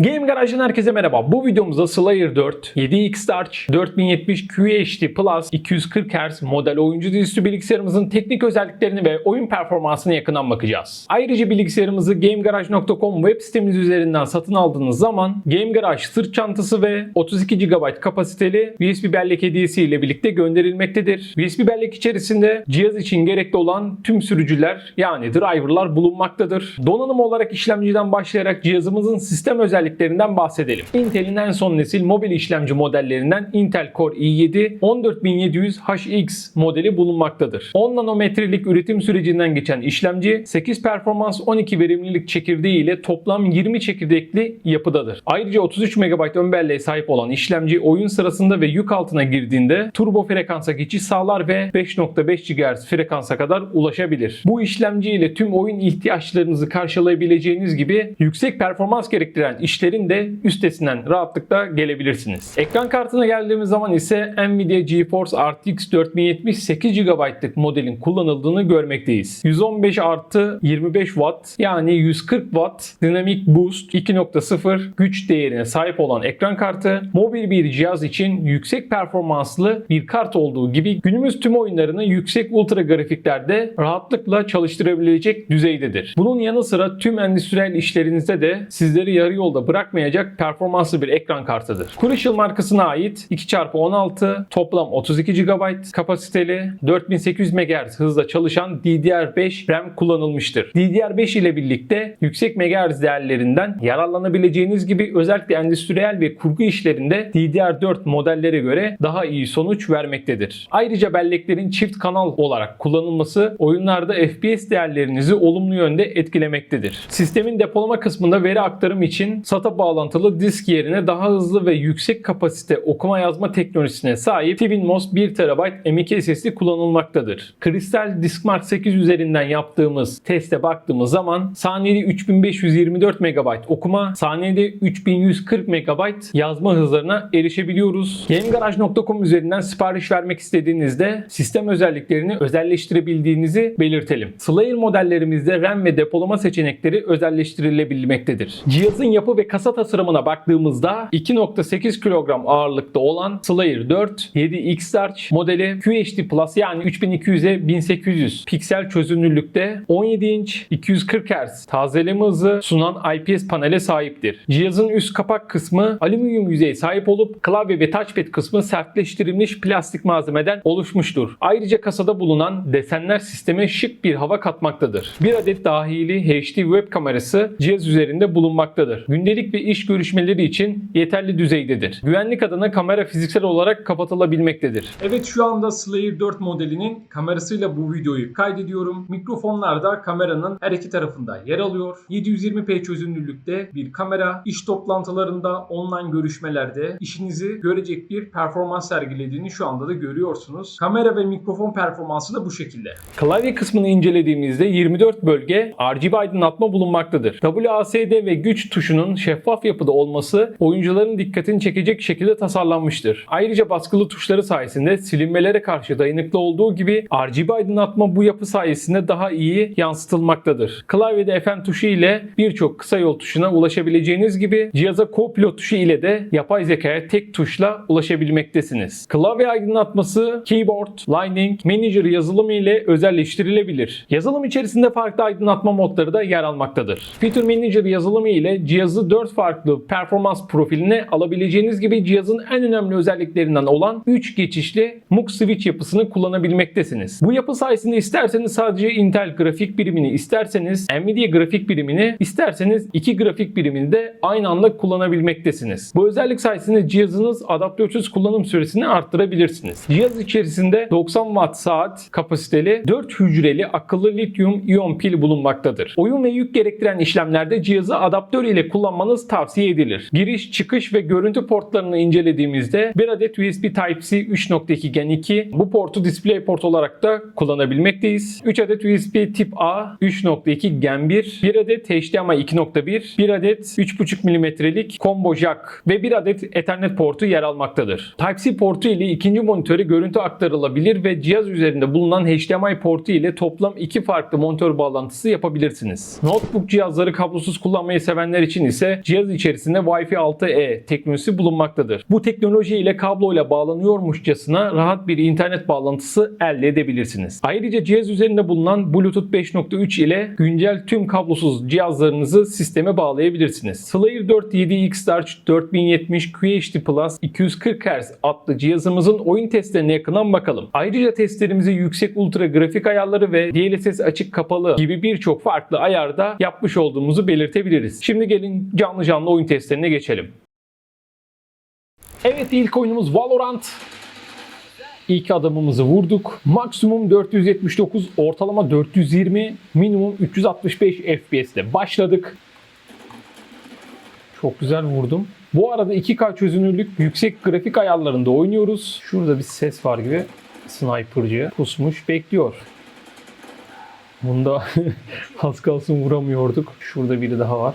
Game Garage'dan herkese merhaba. Bu videomuzda Slayer 4, 7X Large, 4070 QHD Plus 240 Hz model oyuncu dizüstü bilgisayarımızın teknik özelliklerini ve oyun performansına yakından bakacağız. Ayrıca bilgisayarımızı GameGarage.com web sitemiz üzerinden satın aldığınız zaman Game Garage sırt çantası ve 32 GB kapasiteli USB bellek hediyesi ile birlikte gönderilmektedir. USB bellek içerisinde cihaz için gerekli olan tüm sürücüler yani driverlar bulunmaktadır. Donanım olarak işlemciden başlayarak cihazımızın sistem özelliklerinden bahsedelim. Intel'in en son nesil mobil işlemci modellerinden Intel Core i7 14700HX modeli bulunmaktadır. 10 nanometrelik üretim sürecinden geçen işlemci 8 performans 12 verimlilik çekirdeği ile toplam 20 çekirdekli yapıdadır. Ayrıca 33 MB ön belleğe sahip olan işlemci oyun sırasında ve yük altına girdiğinde turbo frekansa geçiş sağlar ve 5.5 GHz frekansa kadar ulaşabilir. Bu işlemci ile tüm oyun ihtiyaçlarınızı karşılayabileceğiniz gibi yüksek performans gerektiren işlerin de üstesinden rahatlıkla gelebilirsiniz. Ekran kartına geldiğimiz zaman ise Nvidia GeForce RTX 4070 8 GB'lık modelin kullanıldığını görmekteyiz. 115 artı 25 Watt yani 140 Watt Dynamic Boost 2.0 güç değerine sahip olan ekran kartı mobil bir cihaz için yüksek performanslı bir kart olduğu gibi günümüz tüm oyunlarını yüksek ultra grafiklerde rahatlıkla çalıştırabilecek düzeydedir. Bunun yanı sıra tüm endüstriyel işlerinizde de sizleri yarı yolda bırakmayacak performanslı bir ekran kartıdır. Crucial markasına ait 2x16 toplam 32 GB kapasiteli 4800 MHz hızla çalışan DDR5 RAM kullanılmıştır. DDR5 ile birlikte yüksek MHz değerlerinden yararlanabileceğiniz gibi özellikle endüstriyel ve kurgu işlerinde DDR4 modellere göre daha iyi sonuç vermektedir. Ayrıca belleklerin çift kanal olarak kullanılması oyunlarda FPS değerlerinizi olumlu yönde etkilemektedir. Sistemin depolama kısmında veri aktarım için SATA bağlantılı disk yerine daha hızlı ve yüksek kapasite okuma yazma teknolojisine sahip TwinMOS 1 TB M.2 SSD kullanılmaktadır. Crystal Diskmark 8 üzerinden yaptığımız teste baktığımız zaman saniyede 3524 MB okuma, saniyede 3140 MB yazma hızlarına erişebiliyoruz. GameGarage.com üzerinden sipariş vermek istediğinizde sistem özelliklerini özelleştirebildiğinizi belirtelim. Slayer modellerimizde RAM ve depolama seçenekleri özelleştirilebilmektedir. Cihazın yapı ve kasa tasarımına baktığımızda 2.8 kilogram ağırlıkta olan Slayer 4 7X Large modeli QHD Plus yani 3200'e 1800 piksel çözünürlükte 17 inç 240 Hz tazeleme hızı sunan IPS panele sahiptir. Cihazın üst kapak kısmı alüminyum yüzeye sahip olup klavye ve touchpad kısmı sertleştirilmiş plastik malzemeden oluşmuştur. Ayrıca kasada bulunan desenler sisteme şık bir hava katmaktadır. Bir adet dahili HD web kamerası cihaz üzerinde bulunmaktadır. Gündelik ve iş görüşmeleri için yeterli düzeydedir. Güvenlik adına kamera fiziksel olarak kapatılabilmektedir. Evet şu anda Slayer 4 modelinin kamerasıyla bu videoyu kaydediyorum. Mikrofonlar da kameranın her iki tarafında yer alıyor. 720p çözünürlükte bir kamera iş toplantılarında, online görüşmelerde işinizi görecek bir performans sergilediğini şu anda da görüyorsunuz. Kamera ve mikrofon performansı da bu şekilde. Klavye kısmını incelediğimizde 24 bölge RGB aydınlatma bulunmaktadır. WASD ve güç tuşunun şeffaf yapıda olması oyuncuların dikkatini çekecek şekilde tasarlanmıştır. Ayrıca baskılı tuşları sayesinde silinmelere karşı dayanıklı olduğu gibi RGB aydınlatma bu yapı sayesinde daha iyi yansıtılmaktadır. Klavyede FM tuşu ile birçok kısa yol tuşuna ulaşabileceğiniz gibi cihaza co-pilot tuşu ile de yapay zekaya tek tuşla ulaşabilmektesiniz. Klavye aydınlatması Keyboard, Lighting, Manager yazılımı ile özelleştirilebilir. Yazılım içerisinde farklı aydınlatma modları da yer almaktadır. Feature Manager yazılımı ile cihazı 4 farklı performans profiline alabileceğiniz gibi cihazın en önemli özelliklerinden olan 3 geçişli MUX switch yapısını kullanabilmektesiniz. Bu yapı sayesinde isterseniz sadece Intel grafik birimini, isterseniz Nvidia grafik birimini, isterseniz iki grafik birimini de aynı anda kullanabilmektesiniz. Bu özellik sayesinde cihazınız adaptörsüz kullanım süresini arttırabilirsiniz. Cihaz içerisinde 90 watt saat kapasiteli 4 hücreli akıllı lityum iyon pil bulunmaktadır. Oyun ve yük gerektiren işlemlerde cihazı adaptör ile kullanmanız tavsiye edilir. Giriş, çıkış ve görüntü portlarını incelediğimizde bir adet USB Type-C 3.2 Gen 2 bu portu display port olarak da kullanabilmekteyiz. 3 adet USB tip A 3.2 Gen 1, bir adet HDMI 2.1, bir adet 3.5 mm'lik combo jack ve bir adet Ethernet portu yer almaktadır. Type-C portu ile ikinci monitöre görüntü aktarılabilir ve cihaz üzerinde bulunan HDMI portu ile toplam iki farklı monitör bağlantısı yapabilirsiniz. Notebook cihazları kablosuz kullanmayı sevenler için ise cihaz içerisinde Wi-Fi 6E teknolojisi bulunmaktadır. Bu teknoloji ile kabloyla bağlanıyormuşçasına rahat bir internet bağlantısı elde edebilirsiniz. Ayrıca cihaz üzerinde bulunan Bluetooth 5.3 ile güncel tüm kablosuz cihazlarınızı sisteme bağlayabilirsiniz. Slayer 4 7X Large 4070 QHD Plus 240 Hz adlı cihazımızın oyun testlerine yakından bakalım. Ayrıca testlerimizi yüksek ultra grafik ayarları ve DLSS açık kapalı gibi birçok farklı ayarda yapmış olduğumuzu belirtebiliriz. Şimdi gelin canlı canlı oyun testlerine geçelim. Evet ilk oyunumuz Valorant. İlk adamımızı vurduk. Maksimum 479, ortalama 420, minimum 365 FPS ile başladık. Çok güzel vurdum. Bu arada 2K çözünürlük yüksek grafik ayarlarında oynuyoruz. Şurada bir ses var gibi. Sniper'cı pusmuş bekliyor. Bunda az kalsın vuramıyorduk. Şurada biri daha var.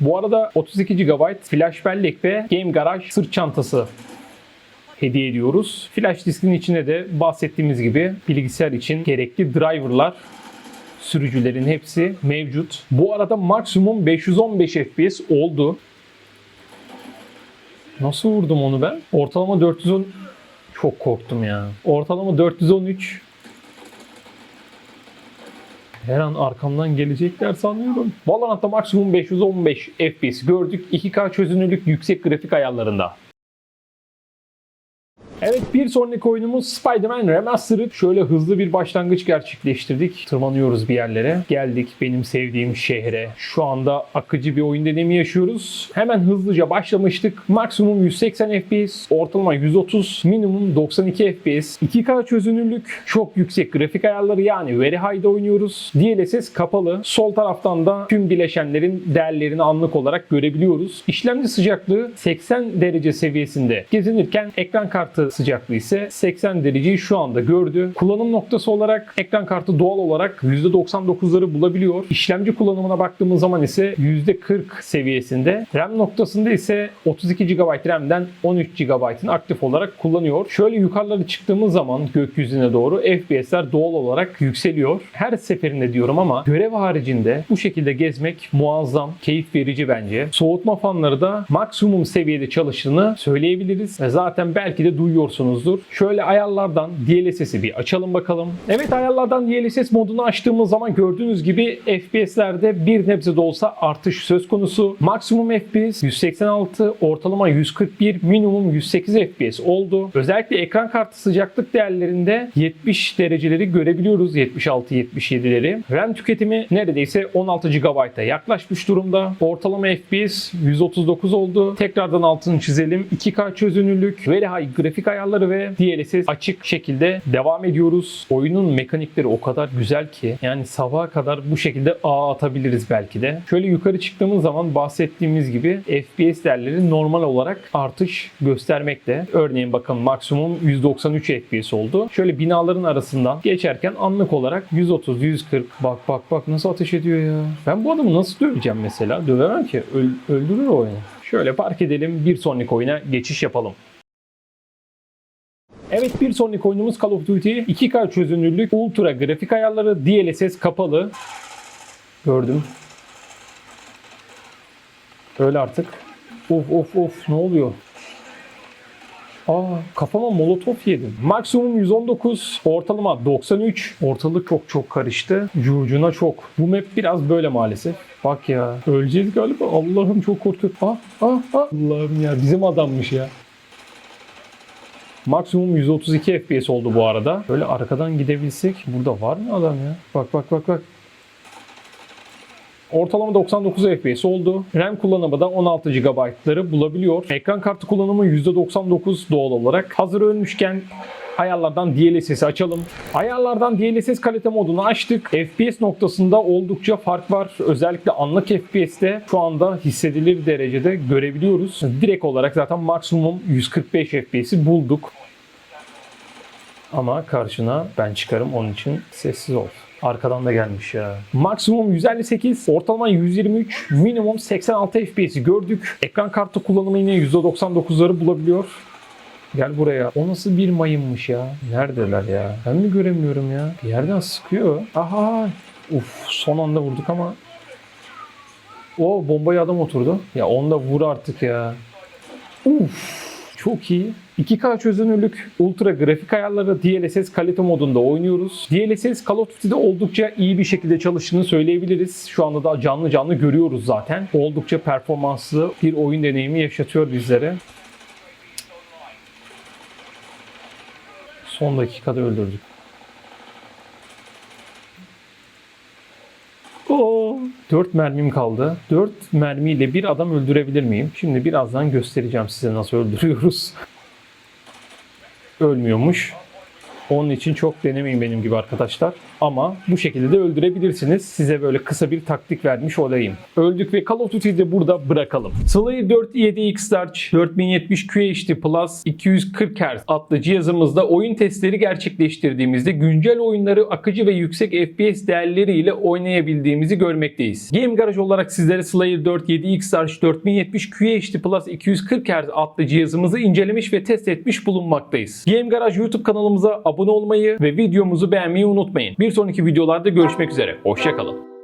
Bu arada 32 GB flash bellek ve Game Garage sırt çantası hediye ediyoruz. Flash diskin içine de bahsettiğimiz gibi bilgisayar için gerekli driverlar sürücülerin hepsi mevcut. Bu arada maksimum 515 FPS oldu. Nasıl vurdum onu ben? Ortalama 410 çok korktum ya. Ortalama 413 her an arkamdan gelecekler sanıyorum. Valorant'ta maksimum 515 FPS gördük. 2K çözünürlük yüksek grafik ayarlarında. Evet bir sonraki oyunumuz Spider-Man Remastered. Şöyle hızlı bir başlangıç gerçekleştirdik. Tırmanıyoruz bir yerlere. Geldik benim sevdiğim şehre. Şu anda akıcı bir oyun deneyimi yaşıyoruz. Hemen hızlıca başlamıştık. Maksimum 180 FPS, ortalama 130, minimum 92 FPS. 2K çözünürlük, çok yüksek grafik ayarları yani Very High'da oynuyoruz. DLSS kapalı. Sol taraftan da tüm bileşenlerin değerlerini anlık olarak görebiliyoruz. İşlemci sıcaklığı 80 derece seviyesinde gezinirken ekran kartı sıcaklığı ise 80 dereceyi şu anda gördü. Kullanım noktası olarak ekran kartı doğal olarak %99'ları bulabiliyor. İşlemci kullanımına baktığımız zaman ise %40 seviyesinde. RAM noktasında ise 32 GB RAM'den 13 GB'ın aktif olarak kullanıyor. Şöyle yukarılara çıktığımız zaman gökyüzüne doğru FPS'ler doğal olarak yükseliyor. Her seferinde diyorum ama görev haricinde bu şekilde gezmek muazzam, keyif verici bence. Soğutma fanları da maksimum seviyede çalıştığını söyleyebiliriz. Zaten belki de duyuyorsunuzdur. Şöyle ayarlardan DLSS'i bir açalım bakalım. Evet ayarlardan DLSS modunu açtığımız zaman gördüğünüz gibi FPS'lerde bir nebze de olsa artış söz konusu. Maksimum FPS 186, ortalama 141, minimum 108 FPS oldu. Özellikle ekran kartı sıcaklık değerlerinde 70 dereceleri görebiliyoruz. 76-77'leri. RAM tüketimi neredeyse 16 GB'a yaklaşmış durumda. Ortalama FPS 139 oldu. Tekrardan altını çizelim. 2K çözünürlük, Very High grafik ayarları ve DLSS açık şekilde devam ediyoruz. Oyunun mekanikleri o kadar güzel ki yani sabaha kadar bu şekilde ağ atabiliriz belki de. Şöyle yukarı çıktığımız zaman bahsettiğimiz gibi FPS değerleri normal olarak artış göstermekte. Örneğin bakın maksimum 193 FPS oldu. Şöyle binaların arasından geçerken anlık olarak 130, 140 bak bak bak nasıl ateş ediyor ya. Ben bu adamı nasıl döveceğim mesela? Dövemem ki. Öl- öldürür oyunu. Şöyle park edelim bir sonraki oyuna geçiş yapalım. Evet bir sonraki oyunumuz Call of Duty 2K çözünürlük, ultra grafik ayarları, DLSS kapalı. Gördüm. Öyle artık. Of of of ne oluyor? Aa kafama molotof yedim. Maksimum 119, ortalama 93. Ortalık çok çok karıştı. Curcuna çok. Bu map biraz böyle maalesef. Bak ya öleceğiz galiba. Allah'ım çok korkuyorum. Ah ah ah. Allah'ım ya bizim adammış ya. Maksimum 132 FPS oldu bu arada. Böyle arkadan gidebilsek. Burada var mı adam ya? Bak bak bak bak. Ortalama 99 FPS oldu. RAM kullanımı da 16 GB'ları bulabiliyor. Ekran kartı kullanımı %99 doğal olarak. Hazır ölmüşken ayarlardan DLSS'i açalım. Ayarlardan DLSS kalite modunu açtık. FPS noktasında oldukça fark var. Özellikle anlık FPS'te şu anda hissedilir derecede görebiliyoruz. Direkt olarak zaten maksimum 145 FPS'i bulduk. Ama karşına ben çıkarım onun için sessiz ol. Arkadan da gelmiş ya. Maksimum 158, ortalama 123, minimum 86 FPS'i gördük. Ekran kartı kullanımı yine %99'ları bulabiliyor. Gel buraya. O nasıl bir mayınmış ya? Neredeler ya? Ben mi göremiyorum ya? Bir yerden sıkıyor. Aha. Uf son anda vurduk ama O bombaya adam oturdu. Ya onda vur artık ya. Uf, çok iyi. 2K çözünürlük, ultra grafik ayarları DLSS kalite modunda oynuyoruz. DLSS Call of Duty'de oldukça iyi bir şekilde çalıştığını söyleyebiliriz. Şu anda da canlı canlı görüyoruz zaten. Oldukça performanslı bir oyun deneyimi yaşatıyor bizlere. Son dakikada öldürdük. Oo, 4 mermim kaldı. 4 mermiyle bir adam öldürebilir miyim? Şimdi birazdan göstereceğim size nasıl öldürüyoruz. Ölmüyormuş. Onun için çok denemeyin benim gibi arkadaşlar. Ama bu şekilde de öldürebilirsiniz. Size böyle kısa bir taktik vermiş olayım. Öldük ve Call of Duty'yi de burada bırakalım. Slayer 4 7X Large 4070 QHD Plus 240 Hz adlı cihazımızda oyun testleri gerçekleştirdiğimizde güncel oyunları akıcı ve yüksek FPS değerleriyle oynayabildiğimizi görmekteyiz. Game Garage olarak sizlere Slayer 4 7X Large 4070 QHD Plus 240 Hz adlı cihazımızı incelemiş ve test etmiş bulunmaktayız. Game Garage YouTube kanalımıza abone olmayı ve videomuzu beğenmeyi unutmayın. Bir sonraki videolarda görüşmek üzere. Hoşçakalın.